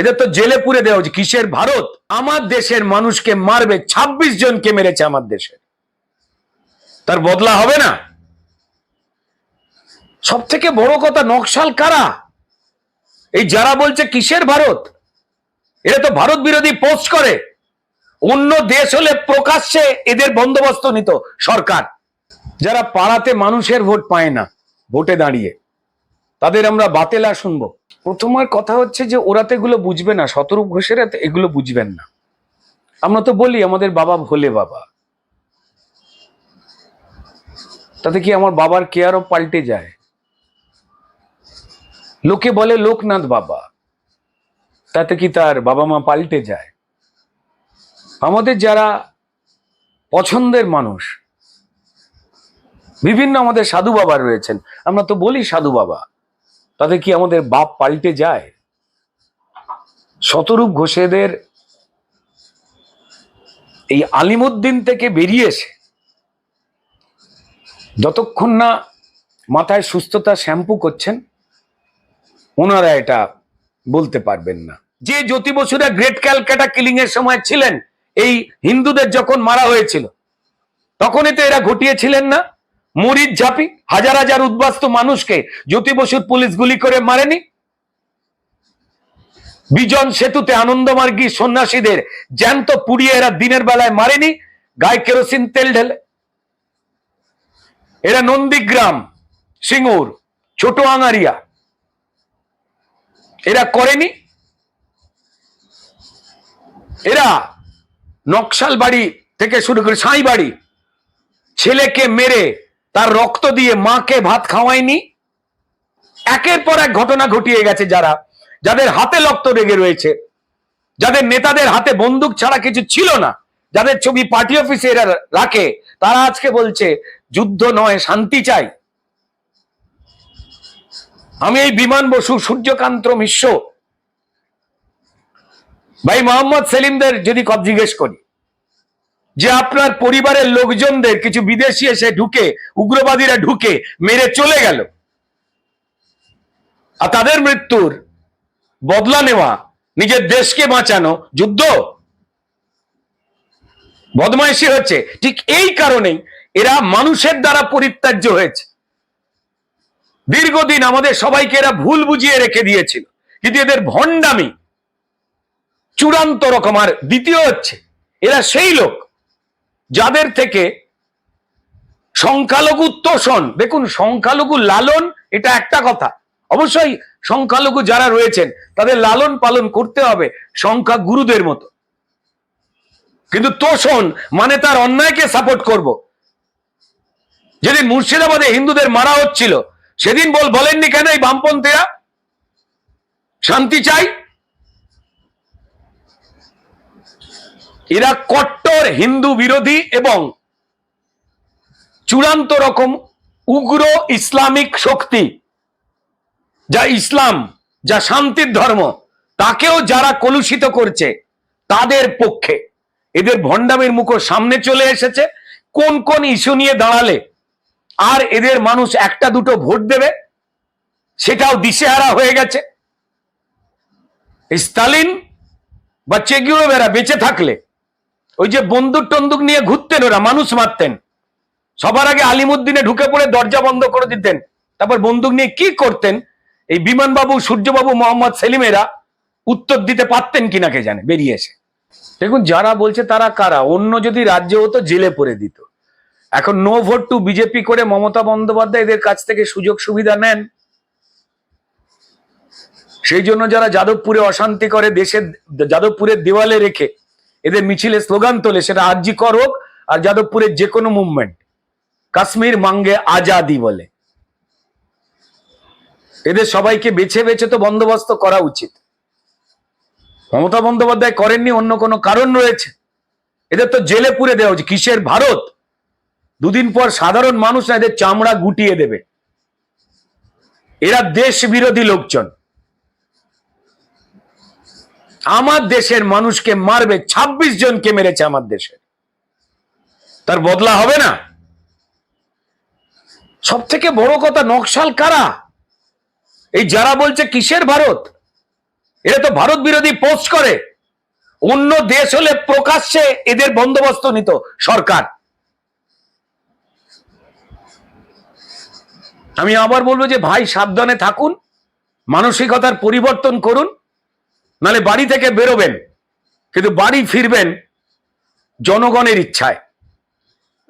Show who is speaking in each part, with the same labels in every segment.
Speaker 1: এদের তো জেলে পুরে দেওয়া উচিত। কিসের ভারত? আমার দেশের মানুষকে মারবে ২৬ জনকে মেরেছে আমার দেশে। তার বদলা হবে না। সব থেকে বড় কথা, নকশাল কারা? এই যারা বলছে কিসের ভারত? এরা তো ভারত বিরোধী পোস্ট করে। অন্য দেশ হলে প্রকাশ্যে এদের বন্দোবস্ত নিত সরকার। যারা পাড়াতে মানুষের ভোট পায় না, ভোটে দাঁড়িয়ে। তাদের আমরা বাতেলা শুনব। প্রথমের কথা হচ্ছে যে ওরা তো এগুলো বুঝবে না, শতরূপ ঘোষেরা এগুলো বুঝবেন না। আমরা তো বলি, আমাদের বাবা ভোলে বাবা। তাতে কি আমার বাবার কেয়ারও পাল্টে যায়? লোকে বলে লোকনাথ বাবা। তাতে কি তার বাবা মা পাল্টে যায়? আমাদের যারা পছন্দের মানুষ, বিভিন্ন আমাদের সাধু বাবা রয়েছেন। আমরা তো বলি সাধু বাবা, তাতে কি আমাদের বাপ পাল্টে যায়? শতরূপ ঘোষেদের এই আলিমুদ্দিন থেকে বেরিয়ে এসে, যতক্ষণ না মাথায় সুস্থতা শ্যাম্পু করছেন, ওনারা এটা বলতে পারবেন না। যে জ্যোতি বসুরা গ্রেট ক্যালকাটা কিলিং এর সময় ছিলেন এই হিন্দুদের যখন মারা হয়েছিল, তখনই তো এরা ঘটিয়েছিলেন না। মরিচ ঝাঁপি, হাজার হাজার উদ্বাস্ত মানুষকে জ্যোতি বসুর পুলিশ গুলি করে মারেনি। বিজন সেতুতে আনন্দমার্গী সন্ন্যাসীদের জ্যান্ত পুড়িয়ে এরা দিনের বেলায় মারেনি, গায়ে কেরোসিন তেল ঢেলে। এরা নন্দীগ্রাম, সিঙ্গুর ছোট আঙারিয়া এরা করেনি। এরা নকশাল বাড়ি থেকে শুরু করে সাঁই বাড়ি। ছেলেকে মেরে তার রক্ত দিয়ে মাকে ভাত খাওয়ায়নি। একের পর এক ঘটনা ঘটিয়ে গেছে যারা, যাদের হাতে রক্ত লেগে রয়েছে, যাদের নেতাদের হাতে বন্দুক ছাড়া কিছু ছিল না, যাদের ছবি পার্টি অফিসে এরা রাখে, তারা আজকে বলছে, যুদ্ধ নয়, শান্তি চাই। আমি এই বিমান বসু সূর্যকান্ত মিশ্র ভাই মোহাম্মদ সেলিমদের যদি কব জিজ্ঞেস করি, যে আপনার পরিবারের লোকজনদের, কিছু বিদেশি এসে ঢুকে, উগ্রবাদীরা ঢুকে, মেরে চলে গেল, আর তাদের মৃত্যুর বদলা নেওয়া, নিজের দেশকে বাঁচানো, যুদ্ধ? বদমাইশি হচ্ছে। ঠিক এই কারণেই এরা মানুষের দ্বারা পরিত্যাজ্য হয়েছে। দীর্ঘদিন আমাদের সবাইকে এরা ভুল বুঝিয়ে রেখে দিয়েছিল। কিন্তু এদের ভণ্ডামি চূড়ান্ত রকম। আর দ্বিতীয় হচ্ছে, এরা সেই লোক যাদের থেকে সংখ্যালঘু তোষণ দেখুন, সংখ্যালঘু লালন, এটা একটা কথা। অবশ্যই সংখ্যালঘু যারা রয়েছেন, তাদের লালন পালন করতে হবে সংখ্যা গুরুদের মতো। কিন্তু তোষণ মানে তার অন্যায়কে সাপোর্ট করব। যেদিন মুর্শিদাবাদে হিন্দুদের মারা হচ্ছিল, সেদিন বল বলেননি কেন এই বামপন্থীরা? শান্তি চাই এরা কট্টর, হিন্দু বিরোধী এবং চূড়ান্ত রকম উগ্র ইসলামিক শক্তি যা ইসলাম, যা শান্তির ধর্ম, তাকেও যারা কলুষিত করছে তাদের পক্ষে। এদের ভণ্ডামের মুখো সামনে চলে এসেছে। কোন কোন ইস্যু নিয়ে দাঁড়ালে আর এদের মানুষ একটা দুটো ভোট দেবে, সেটাও দিশেহারা হয়ে গেছে। স্টালিন বা চেগুয়েরা বেঁচে থাকলে ওই যে বন্দুক টন্দুক নিয়ে ঘুরতেন ওরা, মানুষ মারতেন। সবার আগে আলিমুদ্দিনে ঢুকে পড়ে দরজা বন্ধ করে দিতেন। তারপর বন্দুক নিয়ে কি করতেন? এই বিমানবাবু, সূর্যবাবু, মোহাম্মদ সেলিমেরা উত্তর দিতে পারতেন কিনা কে জানে, বেরিয়ে এসে। দেখুন, যারা বলছে তারা কারা? অন্য যদি রাজ্য হতো, জেলে পড়ে দিত। এখন নো ভোট টু বিজেপি করে মমতা বন্দ্যোপাধ্যায় এদের কাছ থেকে সুযোগ সুবিধা নেন। সেই জন্য যারা যাদবপুরে অশান্তি করে, দেশের, যাদবপুরের দেওয়ালে রেখে এদের মিছিলে স্লোগান তোলে, সেটা আরজি কর হোক আর যাদবপুরের যে কোনো মুভমেন্ট কাশ্মীর মাঙ্গে আজাদি বলে। এদের সবাইকে বেছে বেছে তো বন্দোবস্ত করা উচিত। মমতা বন্দ্যোপাধ্যায় করেননি, অন্য কোনো কারণ রয়েছে। এদের তো জেলে পুরে দেওয়া উচিত। কিসের ভারত? দুদিন পর সাধারণ মানুষ এদের চামড়া গুটিয়ে দেবে। এরা দেশ বিরোধী লোকজন। আমার দেশের মানুষকে মারবে ২৬ জনকে মেরেছে আমার দেশে। তার বদলা হবে না। সব থেকে বড় কথা, নকশাল কারা? এই যারা বলছে কিসের ভারত? এরা তো ভারত বিরোধী পোস্ট করে। অন্য দেশ হলে প্রকাশ্যে এদের বন্দোবস্ত নিত সরকার। আমি আবার বলব যে ভাই, সাবধানে থাকুন, মানসিকতার পরিবর্তন করুন। নালে বাড়ি থেকে বেরোবেন কিন্তু বাড়ি ফিরবেন জনগণের ইচ্ছায়।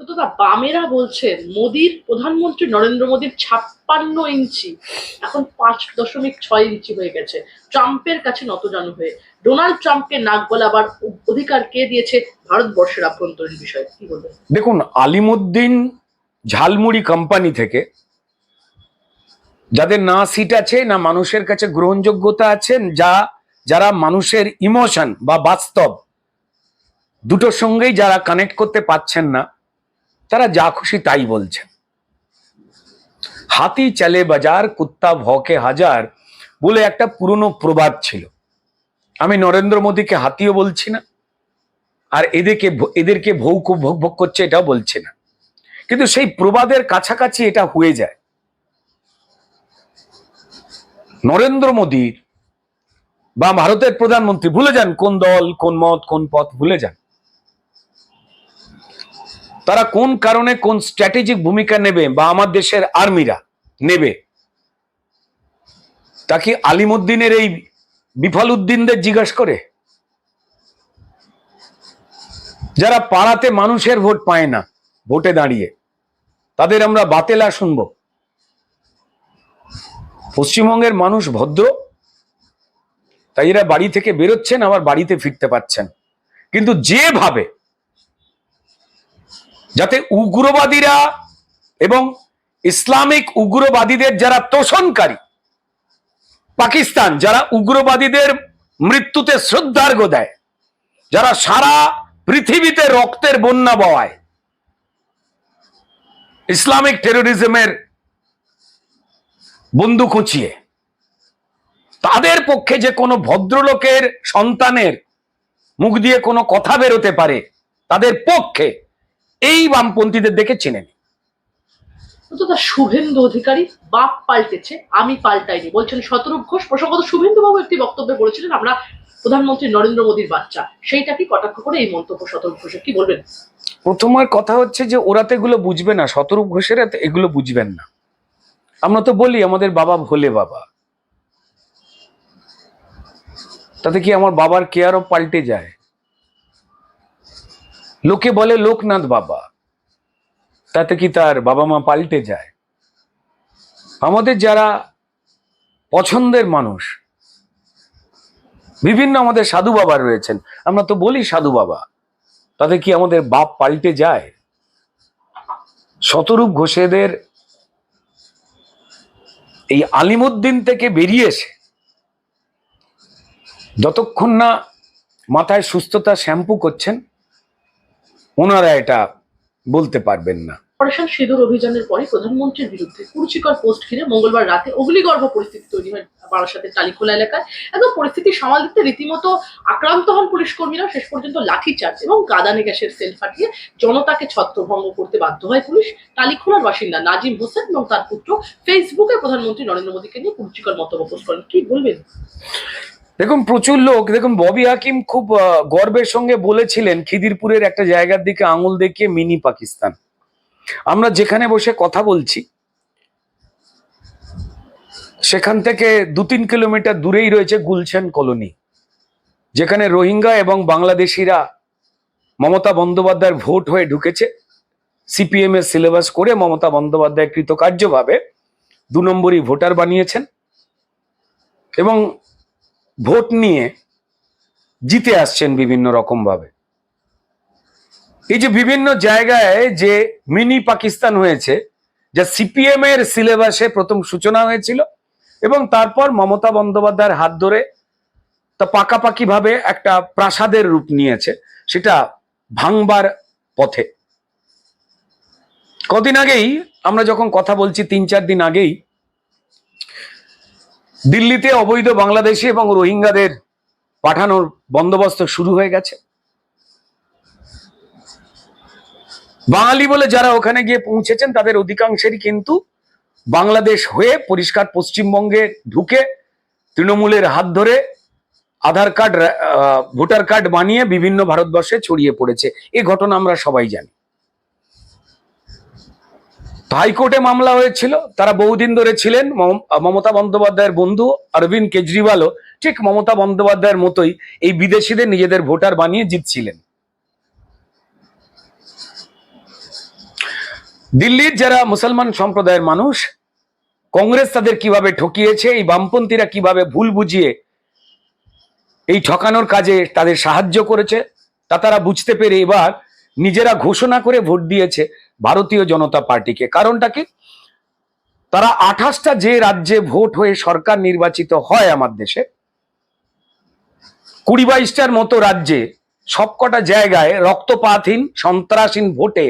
Speaker 2: দাদা বামেরা বলছেন মোদির প্রধানমন্ত্রী নরেন্দ্র মোদীর ছাপ্পান্ন ইঞ্চি এখন পাঁচ দশমিক ছয় ইঞ্চি হয়ে গেছে। ট্রাম্পের কাছে নতজানু হয়ে ডোনাল্ড ট্রাম্পকে নাক গলাবার অধিকার কে দিয়েছে ভারতবর্ষের আভ্যন্তরীণ বিষয় কি বলবেন?
Speaker 1: দেখুন আলিমুদ্দিন ঝালমুড়ি কোম্পানি থেকে যাদের না সিট আছে না মানুষের কাছে গ্রহণযোগ্যতা আছে যা যারা মানুষের ইমোশন বা বাস্তব, দুটোর সঙ্গেই যারা কানেক্ট করতে পাচ্ছেন না, তারা যা খুশি তাই বলছেন। হাতি চলে বাজার, কুত্তা ভকে হাজার বলে একটা পুরনো প্রবাদ ছিল। আমি নরেন্দ্র মোদীকে হাতিও বলছি না, আর এদেরকে এদেরকে ভৌক ভোগ ভোগ করছে এটাও বলছে না। কিন্তু সেই প্রবাদের কাছাকাছি এটা হয়ে যায়। নরেন্দ্র মোদীর বা ভারতের প্রধানমন্ত্রী ভুলে যান কোন দল, কোন মত, কোন পথ ভুলে যান। তারা কোন কারণে, কোন স্ট্র্যাটেজিক ভূমিকা নেবে বা আমার দেশের আর্মিরা নেবে, তা কি আলিমুদ্দিনের এই বিফল উদ্দিনদের জিজ্ঞাসা করে? যারা পাড়াতে মানুষের ভোট পায় না, ভোটে দাঁড়িয়ে, তাদের আমরা বাতেলা শুনব। পশ্চিমবঙ্গের মানুষ ভদ্র তাই এরা বাড়ি থেকে বেরোচ্ছেন, আবার বাড়িতে ফিরতে পাচ্ছেন কিন্তু যেভাবে যাতে উগ্রবাদীরা এবং ইসলামিক উগ্রবাদীদের যারা তোষণকারী, পাকিস্তান, যারা উগ্রবাদীদের মৃত্যুতে শ্রদ্ধার্ঘ দেয়, যারা সারা পৃথিবীতে রক্তের বন্যা বওয়ায়, ইসলামিক টেরোরিজমের বন্দুক খুঁচিয়ে তাদের পক্ষে যে কোনো ভদ্রলোকের সন্তানের মুখ দিয়ে কোনো কথা বেরোতে পারে তাদের পক্ষে এই বামপন্থীদের দেখে চেনে নি।
Speaker 2: শুভেন্দু অধিকারী বাপ পাল্টেছে আমি পাল্টাইনি। বলছেন শতরূপ ঘোষ প্রসঙ্গত শুভেন্দু বাবু একটি বক্তব্যে বলেছিলেন আমরা প্রধানমন্ত্রী নরেন্দ্র মোদীর বাচ্চা। সেইটা কি কটাক্ষ করে এই মন্তব্য শতরূপ ঘোষের? কি বলবেন?
Speaker 1: প্রথমের কথা হচ্ছে যে ওরা তো এগুলো বুঝবে না শতরূপ ঘোষেরা এগুলো বুঝবেন না। আমরা তো বলি আমাদের বাবা ভোলে বাবা। তাতে কি আমার বাবার কেয়ারও পাল্টে যায়? লোকে বলে লোকনাথ বাবা, তাতে কি তার বাবা মা পাল্টে যায়? আমাদের যারা পছন্দের মানুষ, বিভিন্ন আমাদের সাধু বাবা রয়েছেন, আমরা তো বলি সাধু বাবা, তাতে কি আমাদের বাপ পাল্টে যায়? শতরূপ ঘোষেদের এই আলিমুদ্দিন থেকে বেরিয়ে এসে যতক্ষণ না মাথায় সুস্থতা শ্যাম্পু করছেন, ওনারা এটা বলতে পারবেন না।
Speaker 2: অপারেশন সিঁদুর অভিযানের পরে প্রধানমন্ত্রীর বিরুদ্ধে কুরুচিকর পোস্ট ঘিরে মঙ্গলবার রাতে অগ্নিগর্ভ পরিস্থিতি তৈরি হয় বারাসাতের টালিখোলা এলাকায়। একদম পরিস্থিতি সামাল দিতে রীতিমতো আক্রান্ত হন পুলিশ কর্মীরা। শেষ পর্যন্ত লাঠিচার্জ এবং কাদানে গ্যাসের সেল ফাটিয়ে জনতাকে ছত্রভঙ্গ করতে বাধ্য হয় পুলিশ। টালিখোলার বাসিন্দা নাজিম হোসেন এবং তার পুত্র ফেসবুকে প্রধানমন্ত্রী নরেন্দ্র মোদীকে নিয়ে কুরুচিকর মন্তব্য পোস্ট করেন। কি বলবেন?
Speaker 1: দেখুন, প্রচুর লোক, দেখুন, ববি হাকিম খুব গর্বের সঙ্গে বলেছিলেন, খিদিরপুরের একটা জায়গার দিকে আঙুল দেখিয়ে মিনি পাকিস্তান। আমরা যেখানে বসে কথা বলছি, সেখান থেকে দু তিন কিলোমিটার দূরেই রয়েছে গুলশান কলোনি, যেখানে রোহিঙ্গা এবং বাংলাদেশিরা মমতা বন্দ্যোপাধ্যায়ের ভোট হয়ে ঢুকেছে। সিপিএম এর সিলেবাস করে মমতা বন্দ্যোপাধ্যায় কৃতকার্যভাবে দু নম্বরই ভোটার বানিয়েছেন। এবং ভোট নিয়ে জিতে আসছেন বিভিন্ন রকম ভাবে। এই যে বিভিন্ন জায়গায় যে মিনি পাকিস্তান হয়েছে, যা সিপিএম এর সিলেবাসে প্রথম সূচনা হয়েছিল এবং তারপর মমতা বন্দ্যোপাধ্যায়ের হাত ধরে তা পাকাপাকি ভাবে একটা প্রাসাদের রূপ নিয়েছে, সেটা ভাঙবার পথে। কদিন আগেই আমরা যখন কথা বলছি, তিন চার দিন আগেই দিল্লিতে অবৈধ বাংলাদেশি এবং রোহিঙ্গাদের পাঠানোর বন্দোবস্ত শুরু হয়ে গেছে। বাঙালি বলে যারা ওখানে গিয়ে পৌঁছেছেন, তাদের অধিকাংশেরই কিন্তু বাংলাদেশ হয়ে পরিষ্কার পশ্চিমবঙ্গে ঢুকে তৃণমূলের হাত ধরে আধার কার্ড ভোটার কার্ড বানিয়ে বিভিন্ন ভারতবর্ষে ছড়িয়ে পড়েছে। এই ঘটনা আমরা সবাই জানি। হাইকোর্টে মামলা হয়েছিল। তারা বহুদিন ধরে ছিলেন। মম- মমতা বন্দ্যোপাধ্যায়ের বন্ধু অরবিন্দ কেজরিওয়ালও ঠিক মমতা বন্দ্যোপাধ্যায়ের মতোই এই বিদেশিদের নিজেদের ভোটার বানিয়ে জিতছিলেন। দিল্লির যারা মুসলমান সম্প্রদায়ের মানুষ, কংগ্রেস তাদের কীভাবে ঠকিয়েছে, এই বামপন্থীরা কীভাবে ভুল বুঝিয়ে এই ঠকানোর কাজে তাদের সাহায্য করেছে, তা তারা বুঝতে পেরে এবার নিজেরা ঘোষণা করে ভোট দিয়েছে। ভারতীয় জনতা পার্টিকে। কারণটা কি? তারা আঠাশটা যে রাজ্যে ভোট হয়ে সরকার নির্বাচিত হয় আমার দেশে, কুড়ি বাইশটার মতো রাজ্যে সবকটা জায়গায় রক্তপাতহীন, সন্ত্রাসহীন ভোটে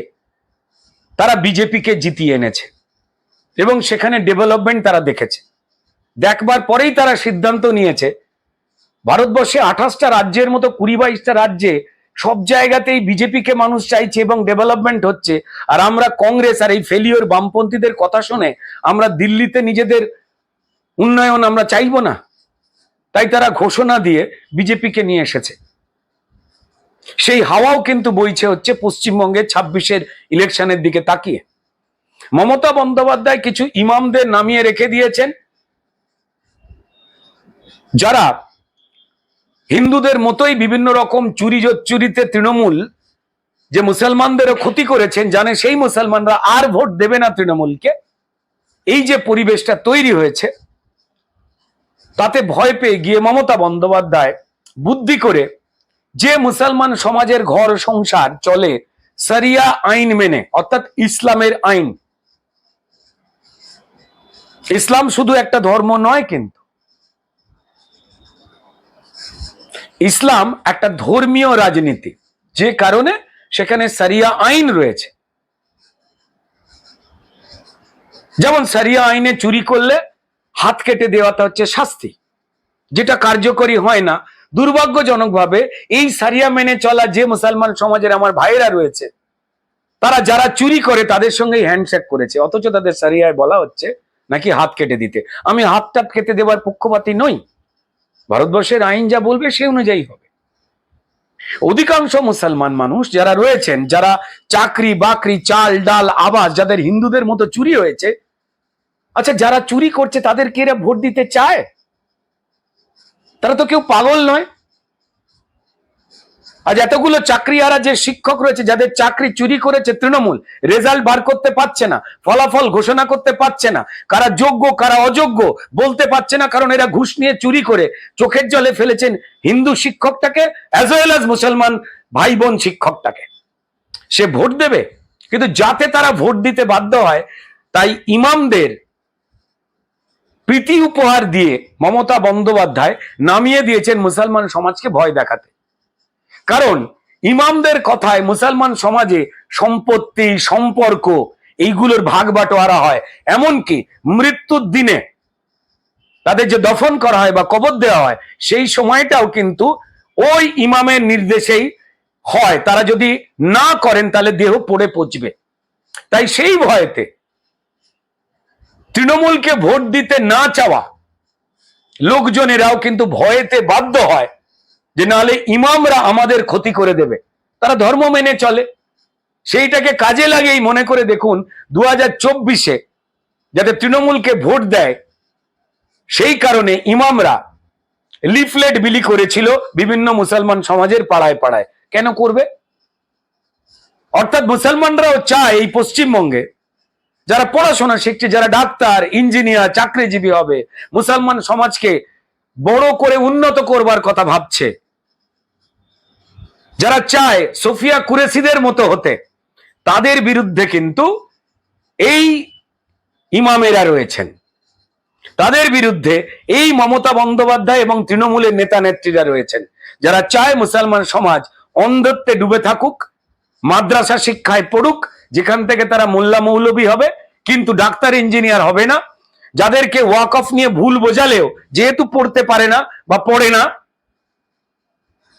Speaker 1: তারা বিজেপিকে জিতিয়ে এনেছে এবং সেখানে ডেভেলপমেন্ট তারা দেখেছে। দেখবার পরেই তারা সিদ্ধান্ত নিয়েছে, ভারতবর্ষে আঠাশটা রাজ্যের মতো কুড়ি বাইশটা রাজ্যে সব জায়গাতেই বিজেপিকে মানুষ চাইছে এবং ডেভেলপমেন্ট হচ্ছে। আর আমরা কংগ্রেস আর এই ফেলিওর বামপন্থীদের কথা শুনে আমরা দিল্লিতে নিজেদের উন্নয়ন আমরা চাইব না। তাই তারা ঘোষণা দিয়ে বিজেপিকে নিয়ে এসেছে। সেই হাওয়াও কিন্তু বইছে হচ্ছে পশ্চিমবঙ্গের ছাব্বিশের ইলেকশনের দিকে তাকিয়ে। মমতা বন্দ্যোপাধ্যায় কিছু ইমামদের নামিয়ে রেখে দিয়েছেন। যারা হিন্দুদের মতোই বিভিন্ন রকম চুরি চুরিতে তৃণমূল যে মুসলমানদেরও ক্ষতি করেছেন, জানে সেই মুসলমানরা আর ভোট দেবে না তৃণমূলকে। এই যে পরিবেশটা তৈরি হয়েছে, তাতে ভয় পেয়ে গিয়ে মমতা বন্দ্যোপাধ্যায় বুদ্ধি করে যে মুসলমান সমাজের ঘর সংসার চলে, সারিয়া আইন মেনে, অর্থাৎ ইসলামের আইন। ইসলাম শুধু একটা ধর্ম নয় কিন্তু ইসলাম একটা ধর্মীয় রাজনীতি, যে কারণে সেখানে সারিয়া আইন রয়েছে। যেমন সারিয়া আইনে চুরি করলে হাত কেটে দেওয়াটা হচ্ছে শাস্তি, যেটা কার্যকরী হয় না। দুর্ভাগ্যজনকভাবে এই সারিয়া মেনে চলা যে মুসলমান সমাজের আমার ভাইয়েরা রয়েছে, তারা যারা চুরি করে তাদের সঙ্গেই হ্যান্ডশেক করেছে, অথচ তাদের সারিয়ায় বলা হচ্ছে নাকি হাত কেটে দিতে। আমি হাত টাত কেটে দেওয়ার পক্ষপাতী নই। ভারতবর্ষের আইন যা বলবে সে অনুযায়ী হবে। অধিকাংশ মুসলমান মানুষ যারা রয়েছেন, যারা চাকরি, বাকরি, চাল, ডাল, আবাস যাদের হিন্দুদের মতো চুরি হয়েছে আচ্ছা যারা চুরি করছে তাদেরকে এরা ভোট দিতে চায়? তারা তো কেউ পাগল নয়। আজ এতগুলো চাকরিয়ারা যে শিক্ষক রয়েছে, যাদের চাকরি চুরি করেছে তৃণমূল, রেজাল্ট বার করতে পারছে না, ফলাফল ঘোষণা করতে পারছে না, কারা যোগ্য, কারা অযোগ্য বলতে পারছে না, কারণ এরা ঘুষ নিয়ে চুরি করে চোখের জলে ফেলেছেন হিন্দু শিক্ষকটাকে অ্যাজ ওয়েল অ্যাজ মুসলমান ভাই বোন শিক্ষকটাকে। সে ভোট দেবে, কিন্তু যাতে তারা ভোট দিতে বাধ্য হয়, তাই ইমামদের প্রীতি উপহার দিয়ে মমতা বন্দ্যোপাধ্যায় নামিয়ে দিয়েছেন মুসলমান সমাজকে ভয় দেখাতে। কারণ ইমামদের কথায় মুসলমান সমাজে সম্পত্তি, সম্পর্ক, এইগুলোর ভাগ বাটোয়ারা হয়। এমনকি মৃত্যুর দিনে তাদের যে দফন করা হয় বা কবর দেওয়া হয়, সেই সময়টাও কিন্তু ওই ইমামের নির্দেশেই হয়। তারা যদি না করেন, তাহলে দেহ পড়ে পচবে। তাই সেই ভয়েতে তৃণমূলকে ভোট দিতে না চাওয়া লোকজনেরাও কিন্তু ভয়েতে বাধ্য হয়। যে নাহলে ইমামরা আমাদের ক্ষতি করে দেবে। তারা ধর্ম মেনে চলে। সেইটাকে কাজে লাগেই মনে করে দেখুন দু হাজার চব্বিশে যাতে তৃণমূলকে ভোট দেয়, সেই কারণে ইমামরা লিফলেট বিলি করেছিল বিভিন্ন মুসলমান সমাজের পাড়ায় পাড়ায়। কেন করবে? অর্থাৎ মুসলমানরাও চায় এই পশ্চিমবঙ্গে যারা পড়াশোনা শিখছে, যারা ডাক্তার, ইঞ্জিনিয়ার, চাকরিজীবী হবে, মুসলমান সমাজকে বড় করে উন্নত করবার কথা ভাবছে। যারা চায় সোফিয়া কুরেশিদের মতো হতে, তাদের বিরুদ্ধে কিন্তু এই ইমামেরা রয়েছেন। তাদের বিরুদ্ধে এই মমতা বন্দ্যোপাধ্যায় এবং তৃণমূলের নেতা নেত্রীরা রয়েছেন। যারা চায় মুসলমান সমাজ অন্ধত্বে ডুবে থাকুক, মাদ্রাসা শিক্ষায় পড়ুক, যেখান থেকে তারা মোল্লা মৌলবী হবে, কিন্তু ডাক্তার, ইঞ্জিনিয়ার হবে না, যাদেরকে ওয়াক অফ নিয়ে ভুল বোঝালেও যেহেতু পড়তে পারে না বা পড়ে না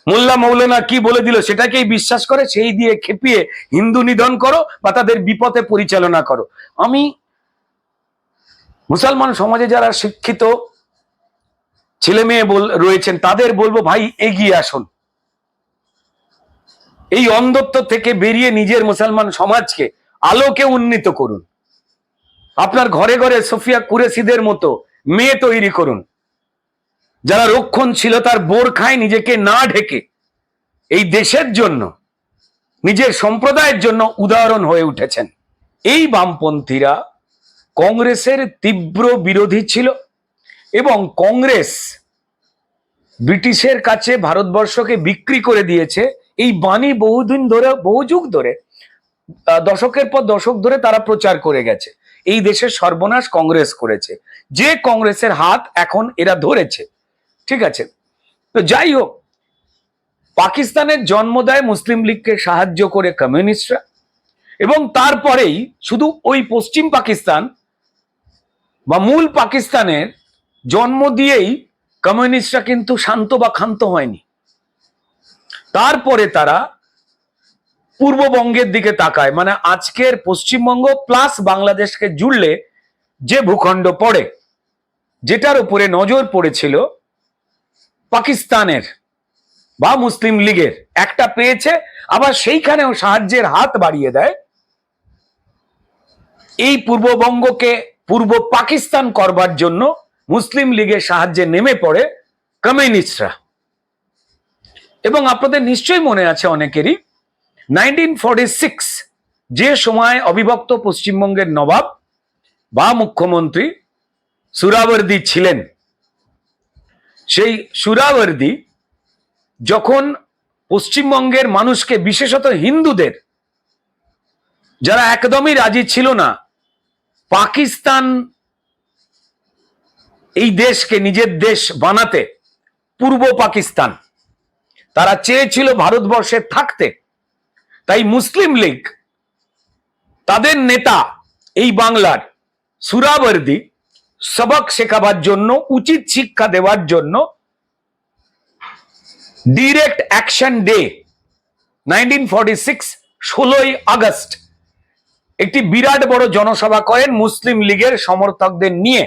Speaker 1: মোল্লা মৌলানা কি বলে দিল সেটাকেই বিশ্বাস করে, সেই দিয়ে খেপিয়ে হিন্দু নিধন করো বা তাদের বিপথে পরিচালনা করো। আমি মুসলমান সমাজে যারা শিক্ষিত ছেলে মেয়ে রয়েছেন, তাদের বলব, ভাই, এগিয়ে আসুন। এই অন্ধত্ব থেকে বেরিয়ে নিজের মুসলমান সমাজকে আলোকে উন্নীত করুন। আপনার ঘরে ঘরে সোফিয়া কুরেসিদের মতো মেয়ে তৈরি করুন। যারা রক্ষণশীলতার বোর খায় নিজেকে না ঢেকে। এই দেশের জন্য, নিজের সম্প্রদায়ের জন্য উদাহরণ হয়ে উঠেছেন। এই বামপন্থীরা কংগ্রেসের তীব্র বিরোধী ছিল এবং কংগ্রেস ব্রিটিশের কাছে ভারতবর্ষকে বিক্রি করে দিয়েছে। এই বাণী বহুদিন ধরে বহু যুগ ধরে দশকের পর দশক ধরে তারা প্রচার করে গেছে। এই দেশের সর্বনাশ কংগ্রেস করেছে। যে কংগ্রেসের হাত এখন এরা ধরেছে। ঠিক আছে। তো যাই হোক, পাকিস্তানের জন্ম দেয় মুসলিম লীগকে সাহায্য করে কমিউনিস্টরা এবং তারপরেই শুধু ওই পশ্চিম পাকিস্তান বা মূল পাকিস্তানের জন্ম দিয়েই কমিউনিস্টরা কিন্তু শান্ত বা ক্ষান্ত হয়নি। তারপরে তারা পূর্ববঙ্গের দিকে তাকায় মানে আজকের পশ্চিমবঙ্গ প্লাস বাংলাদেশকে জুড়লে যে ভূখণ্ড পড়ে, যেটার উপরে নজর পড়েছিল পাকিস্তানের বা মুসলিম লীগের একটা পেয়েছে, আবার সেইখানেও সাহায্যের হাত বাড়িয়ে দেয়। এই পূর্ববঙ্গকে পূর্ব পাকিস্তান করবার জন্য মুসলিম লীগের সাহায্যে নেমে পড়ে কমিউনিস্টরা। এবং আপনাদের নিশ্চয়ই মনে আছে অনেকেরই, নাইনটিন সিক্স যে সময় অবিভক্ত পশ্চিমবঙ্গের নবাব বা মুখ্যমন্ত্রী সুরাবর্দি ছিলেন সেই সুরাবর্দি যখন পশ্চিমবঙ্গের মানুষকে, বিশেষত হিন্দুদের, যারা একদমই রাজি ছিল না, পাকিস্তান এই দেশকে, নিজের দেশ বানাতে, পূর্ব পাকিস্তান, তারা চেয়েছিল ভারতবর্ষে থাকতে। তাই মুসলিম লীগ, তাদের নেতা এই বাংলার সুরাবর্দি সবক শেখাবার জন্য উচিত শিক্ষা দেওয়ার জন্য direct action day nineteen forty six ষোলোই আগস্ট। একটি বিরাট বড় জনসভা করেন মুসলিম লীগের সমর্থকদের নিয়ে,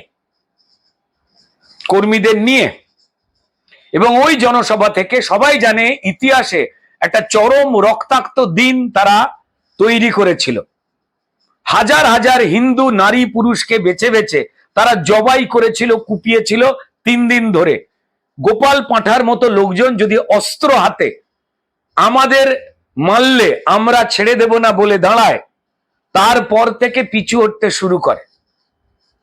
Speaker 1: কর্মীদের নিয়ে। এবং ওই জনসভা থেকে সবাই জানে ইতিহাসে একটা চরম রক্তাক্ত দিন তারা তৈরি করেছিল। হাজার হাজার হিন্দু নারী পুরুষকে বেছে বেছে তারা জবাই করেছিল, কুপিয়েছিল তিন দিন ধরে। গোপাল পাঁঠার মতো লোকজন যদি অস্ত্র হাতে আমাদের মারলে, আমরা ছেড়ে দেব না বলে দাঁড়ায়, তারপর থেকে পিছু হটতে শুরু করে।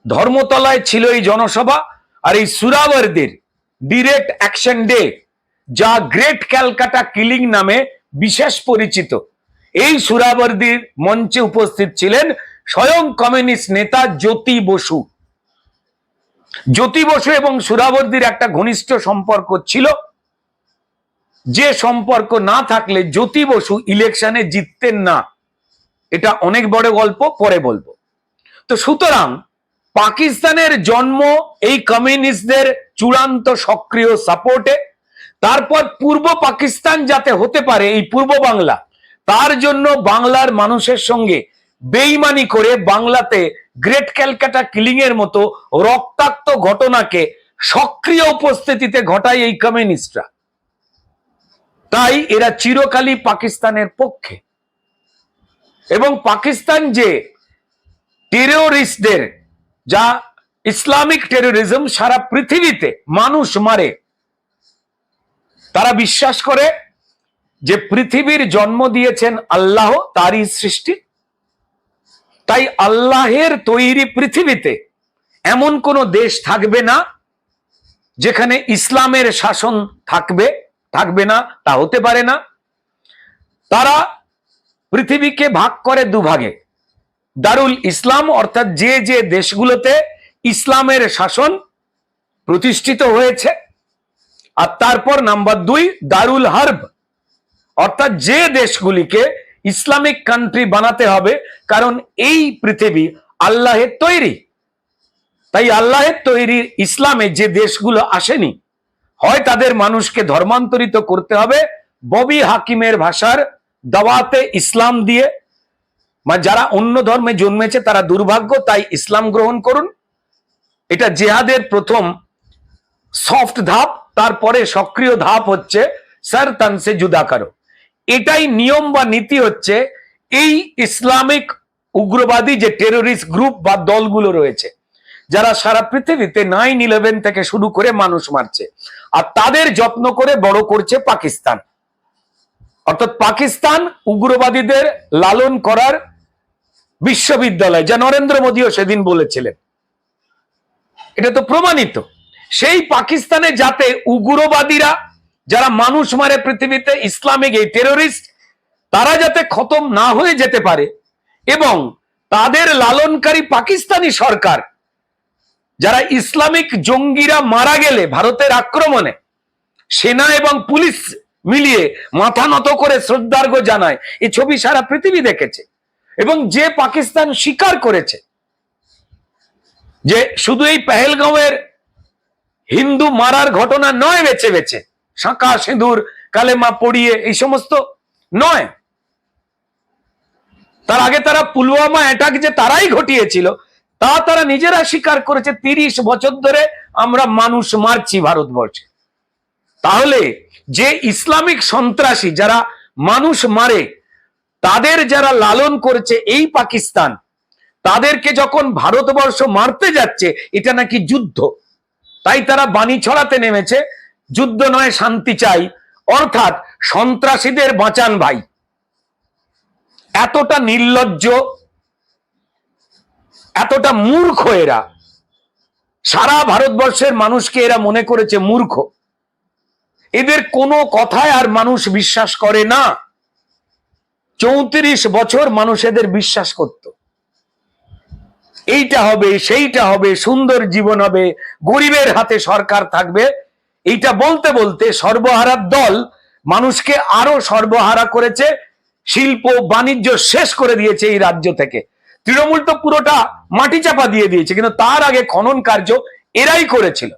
Speaker 1: ধর্মতলায় ছিল এই জনসভা আর এই সুরাবরদের ডিরেক্ট অ্যাকশন ডে যা গ্রেট ক্যালকাটা কিলিং নামে বিশেষ পরিচিত। এই সুরাবর্দির মঞ্চে উপস্থিত ছিলেন স্বয়ং কমিউনিস্ট নেতা জ্যোতি বসু। জ্যোতি বসু এবং সুরাবর্দির একটা ঘনিষ্ঠ সম্পর্ক ছিল। যে সম্পর্ক না থাকলে জ্যোতি বসু ইলেকশনে জিততেন না। এটা অনেক বড় গল্প, পরে বলব। তো সুতরাং পাকিস্তানের জন্ম এই কমিউনিস্টদের চূড়ান্ত সক্রিয় সাপোর্টে। তারপর পূর্ব পাকিস্তান যাতে হতে পারে এই পূর্ব বাংলা, তার জন্য বাংলার মানুষের সঙ্গে বেইমানি করে বাংলাতে গ্রেট ক্যালকাটা কিলিং এর মতো রক্তাক্ত ঘটনাকে সক্রিয় উপস্থিতিতে ঘটায় এই কমিউনিস্টরা তাই এরা চিরকালই পাকিস্তানের পক্ষে। এবং পাকিস্তান যে টেরোরিস্টদের যা ইসলামিক টেরোরিজম সারা পৃথিবীতে মানুষ মারে, তারা বিশ্বাস করে যে পৃথিবীর জন্ম দিয়েছেন আল্লাহ, তারই সৃষ্টি। তাই আল্লাহের তৈরি পৃথিবীতে এমন কোন দেশ থাকবে না যেখানে ইসলামের শাসন থাকবে থাকবে না, তা হতে পারে না। তারা পৃথিবীকে ভাগ করে দুভাগে। দারুল ইসলাম অর্থাৎ যে যে দেশগুলোতে ইসলামের শাসন প্রতিষ্ঠিত হয়েছে, আর তারপর নাম্বার দুই, দারুল হার্ব। অর্থাৎ যে দেশগুলিকে ইসলামিক কান্ট্রি বানাতে হবে, কারণ এই পৃথিবী আল্লাহের তৈরি। তাই আল্লাহের তৈরি ইসলামে যে দেশগুলো আসেনি, হয় তাদের মানুষকে ধর্মান্তরিত করতে হবে ববি হাকিমের ভাষার দাওয়াতে ইসলাম দিয়ে। যারা অন্য ধর্মে জন্মেছে তারা দুর্ভাগ্য, তাই ইসলাম গ্রহণ করুন। এটা জেহাদের প্রথম সফট ধাপ, তারপরে সক্রিয় ধাপ হচ্ছে স্যার তানসে জুদা করো। এটাই নিয়ম বা নীতি হচ্ছে এই ইসলামিক উগ্রবাদী যে টেরোরিস্ট গ্রুপ বা দলগুলো রয়েছে, যারা সারা পৃথিবীতে নাইন ইলেভেন থেকে শুরু করে মানুষ মারছে আর তাদের যত্ন করে বড় করছে পাকিস্তান। অর্থাৎ পাকিস্তান উগ্রবাদীদের লালন করার বিশ্ববিদ্যালয়, যা নরেন্দ্র মোদীও সেদিন বলেছিলেন। এটা তো প্রমাণিত। সেই পাকিস্তানে যাতে উগ্রবাদীরা যারা মানুষ মারে পৃথিবীতে ইসলামিক এই টেরোরিস্ট তারা যাতে খতম না হয়ে যেতে পারে এবং তাদের লালনকারী পাকিস্তানি সরকার, যারা ইসলামিক জঙ্গিরা মারা গেলে ভারতের আক্রমণে, সেনা এবং পুলিশ মিলিয়ে মাথা নত করে শ্রদ্ধার্ঘ জানায় এই ছবি সারা পৃথিবী দেখেছে। এবং যে পাকিস্তান স্বীকার করেছে যে শুধু এই পেহেলগাঁওয়ের হিন্দু মারার ঘটনা নয়, বেছে বেছে শাঁকা সিঁদুর, কালেমা পড়িয়ে এই সমস্ত নয়। তার আগে তারা পুলওয়ামা অ্যাটাক যে তারাই ঘটিয়েছিল, তা তারা নিজেরা স্বীকার করেছে, তিরিশ বছর ধরে আমরা মানুষ মারছি ভারতবর্ষে। তাহলে যে ইসলামিক সন্ত্রাসী যারা মানুষ মারে, তাদের যারা লালন করেছে এই পাকিস্তান, তাদেরকে যখন ভারতবর্ষ মারতে যাচ্ছে, এটা নাকি যুদ্ধ। তাই তারা বাণী ছড়াতে নেমেছে যুদ্ধ নয়, শান্তি চাই। অর্থাৎ সন্ত্রাসীদের বাঁচান ভাই। এতটা নির্লজ্জ, এতটা মূর্খ এরা। সারা ভারতবর্ষের মানুষকে এরা মনে করেছে মূর্খ। এদের কোনো কথায় আর মানুষ বিশ্বাস করে না। চৌত্রিশ বছর মানুষ এদের বিশ্বাস করত। এইটা হবে, সেইটা হবে, সুন্দর জীবন হবে, গরিবের হাতে সরকার থাকবে। এইটা বলতে বলতে সর্বহারার দল মানুষকে আরও সর্বহারা করেছে, শিল্প, বাণিজ্য শেষ করে দিয়েছে এই রাজ্য থেকে। তৃণমূল তো পুরোটা মাটি চাপা দিয়ে দিয়েছে, কিন্তু তার আগে খনন কার্য এরাই করেছিল।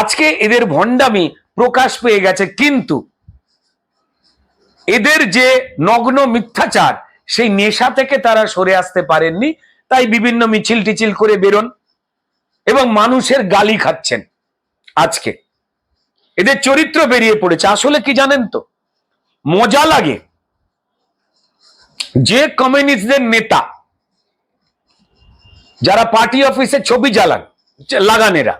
Speaker 1: আজকে এদের ভণ্ডামি প্রকাশ পেয়ে গেছে, কিন্তু এদের যে নগ্ন মিথ্যাচার, সেই নেশা থেকে তারা সরে আসতে পারেননি, তাই বিভিন্ন মিছিল টিছিল করে বেরোন এবং মানুষের গালি খাচ্ছেন। আজকে। এদের চরিত্র বেরিয়ে পড়েছে। আসলে কি জানেন তো? মজা লাগে। যে কমিউনিস্টদের নেতা, যারা পার্টি অফিসে ছবি জ্বালান লাগানেরা,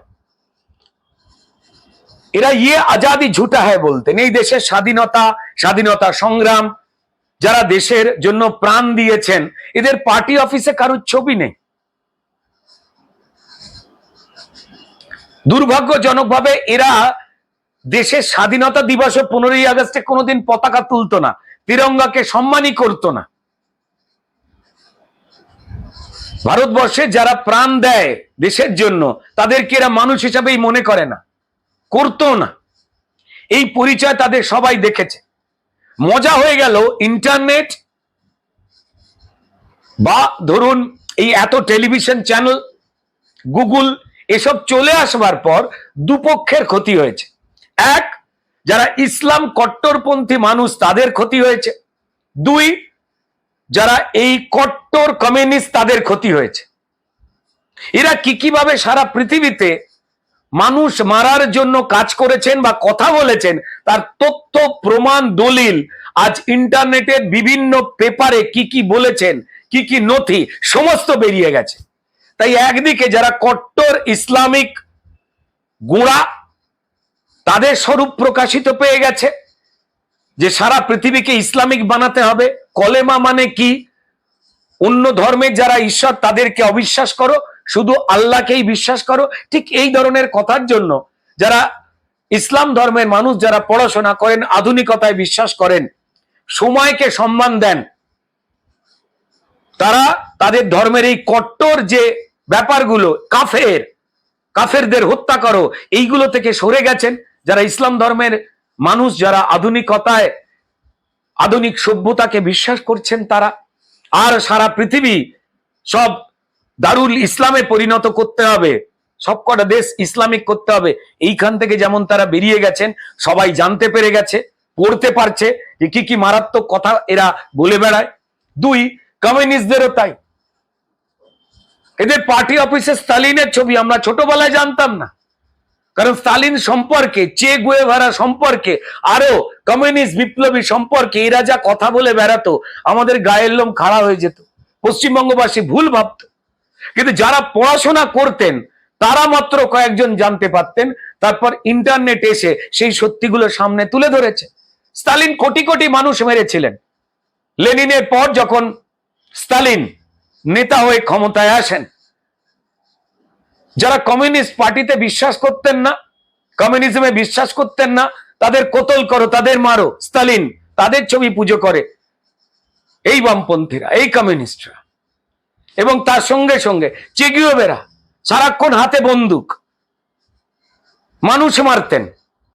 Speaker 1: এরা এরা ইয়ে আজাদি ঝুটা হয় বলতেন। এই দেশের স্বাধীনতা স্বাধীনতা সংগ্রাম, যারা দেশের জন্য প্রাণ দিয়েছেন, এদের পার্টি অফিসে কারোর ছবি নেই। দুর্ভাগ্যজনকভাবে এরা দেশের স্বাধীনতা দিবস ও পনেরোই আগস্টে কোনোদিন পতাকা তুলতো না, তিরঙ্গাকে সম্মানই করতো না। ভারতবর্ষে যারা প্রাণ দেয় দেশের জন্য, তাদেরকে এরা মানুষ হিসাবেই মনে করে না করতো না। এই পরিচয় তাদের সবাই দেখেছে। মজা হয়ে গেল ইন্টারনেট বা ধরুন এই এত টেলিভিশন চ্যানেল, গুগল এসব চলে আসবার পর দুপক্ষের ক্ষতি হয়েছে। এক, যারা ইসলাম কট্টরপন্থী মানুষ, তাদের ক্ষতি হয়েছে। দুই, যারা এই কট্টর কমিউনিস্ট, তাদের ক্ষতি হয়েছে। এরা কি কীভাবে সারা পৃথিবীতে মানুষ মারার জন্য কাজ করেছেন বা কথা বলেছেন, তার তথ্য, প্রমাণ, দলিল, আজ ইন্টারনেটের বিভিন্ন পেপারে কি কি বলেছেন, কি কি নথি, সমস্ত বেরিয়ে গেছে। তাই একদিকে যারা কট্টর ইসলামিক গোড়া, তাদের স্বরূপ প্রকাশিত পেয়ে গেছে যে সারা পৃথিবীকে ইসলামিক বানাতে হবে। কলেমা মানে কি? অন্য ধর্মের যারা ঈশ্বর, তাদেরকে অবিশ্বাস করো, শুধু আল্লাহকেই বিশ্বাস করো। ঠিক এই ধরনের কথার জন্য যারা ইসলাম ধর্মের মানুষ, যারা পড়াশোনা করেন, আধুনিকতায় বিশ্বাস করেন, সময়কে সম্মান দেন, তারা তাদের ধর্মের এই কট্টর যে ব্যাপারগুলো, কাফের, কাফেরদের হত্যা করো, এইগুলো থেকে সরে গেছেন যারা ইসলাম ধর্মের মানুষ, যারা আধুনিকতায়, আধুনিক সভ্যতাকে বিশ্বাস করছেন তারা। আর সারা পৃথিবী সব দারুল ইসলামে পরিণত করতে হবে। সবকটা দেশ ইসলামিক করতে হবে। এইখান থেকে যেমন তারা বেরিয়ে গেছেন, সবাই জানতে পেরে গেছে, পড়তে পারছে যে কি কি মারাত্মক কথা এরা বলে বেড়ায়। দুই কমিউনিস্টদেরও তাই। এদের পার্টি অফিসে স্টালিনের ছবি, আমরা ছোটবেলায় জানতাম না। কারণ স্টালিন সম্পর্কে, চে গুয়েভারা সম্পর্কে, আরও কমিউনিস্ট বিপ্লবী সম্পর্কে এরা যা কথা বলে বেড়াতো, আমাদের গায়ের লোম খাড়া হয়ে যেত। পশ্চিমবঙ্গবাসী ভুল ভাবতো। কিন্তু যারা পড়াশোনা করতেন, তারা মাত্র কয়েকজন জানতে পারতেন, তারপর ইন্টারনেট এসে সেই সত্যিগুলো সামনে তুলে ধরেছে। স্টালিন কোটি কোটি মানুষ মেরেছিলেন। লেনিনের পর যখন স্টালিন নেতা হয়ে ক্ষমতায় আসেন। যারা কমিউনিস্ট পার্টিতে বিশ্বাস করতেন না, কমিউনিজমে বিশ্বাস করতেন না, তাদের কোতল করো, তাদের মারো স্তালিন তাদের ছবি পুজো করে। এই বামপন্থীরা, এই কমিউনিস্টরা। এবং তার সঙ্গে সঙ্গে চেগিও বেরা, সারাক্ষণ হাতে বন্দুক। মানুষ মারতেন।